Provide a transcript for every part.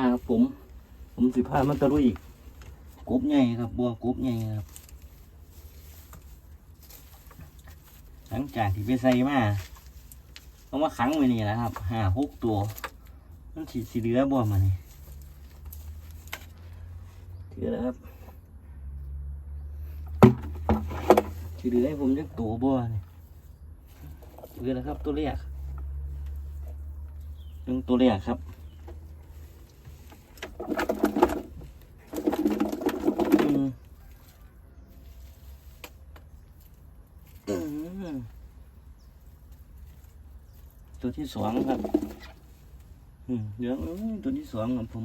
าครับผม ผมสิพามันตะลุยอีกกบใหญ่ครับบัวกบใหญ่ครับ หลังจากที่ไปใส่มาเอามาขังไว้นี่แหละครับห้าหกตัว มันสีสีเหลือบัวมานี่ถือแล้วครับสีเหลือให้ผมจะตัวบัวนี่ถือแล้วครับตัวแรกหนึ่งตัวแรกครับอืมอืม ตัวที่สองครับเดี๋ยวเอ้ยตัวที่สองของผม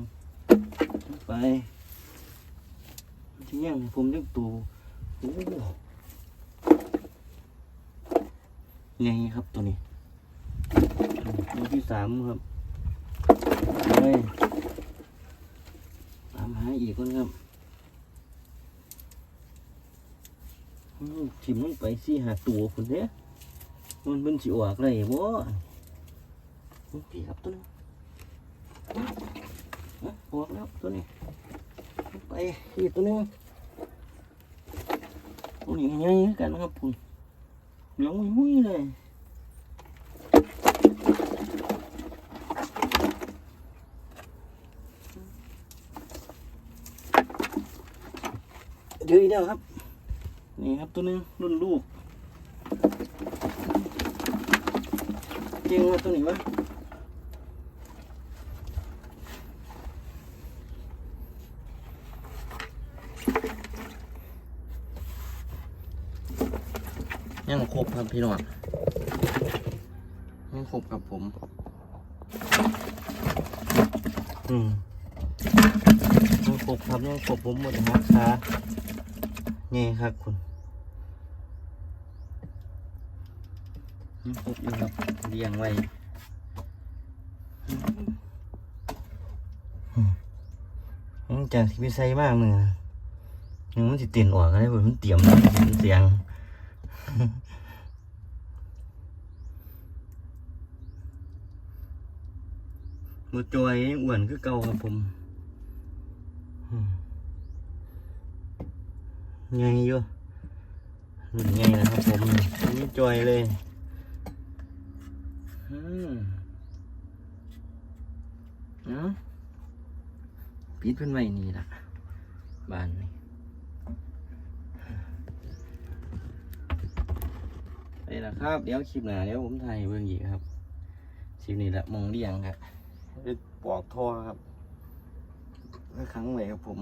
ไปที่ยังผมเรียกตัวโอ้ไงครับตัวนี้ ตัวที่สามครับไปตามหาอีกคนครับถิ่มลงไปสี่หาตัวคนเนี้ยมันเป็นสิออกเลยบ่ พี่ครับตัวนี้ออกแล้วตัวนี้ไปอีกตัวนึงตัวนี้ใหญ่คือกันนะครับคุณเหลืองมุ้ยเลยเดี๋ยวอีกแล้วครับ นี่ครับตัวนึงรุ่นลูกเก่งว่าตัวนี้วะ ยังครบครับพี่น้องยังครบครับผม อืมยังครบครับยังครบผมหมดหักขานี่ครับคุณยังครบอยู่ครับเรียงไว้หลังจากที่ไปใส่มากมือยังมันจะเตียนออกอะไรบ่มันเตรียมแล้วมันเสียง มือจอยอ้วนคือเก่าครับผมไงอยู่รุ่นไงนะครับผมนนี้จอยเลยอืมเอ้าปิดเพิ่อนไว้นี่ละบ้านนี่ นี่แหละครับ เดี๋ยวคลิปหน้าเดี๋ยวผมถ่ายเบิ่งอีกครับคลิปนี้แหละมองเรียงครับปอกท่อครับแล้วครั้งไว้ครับผม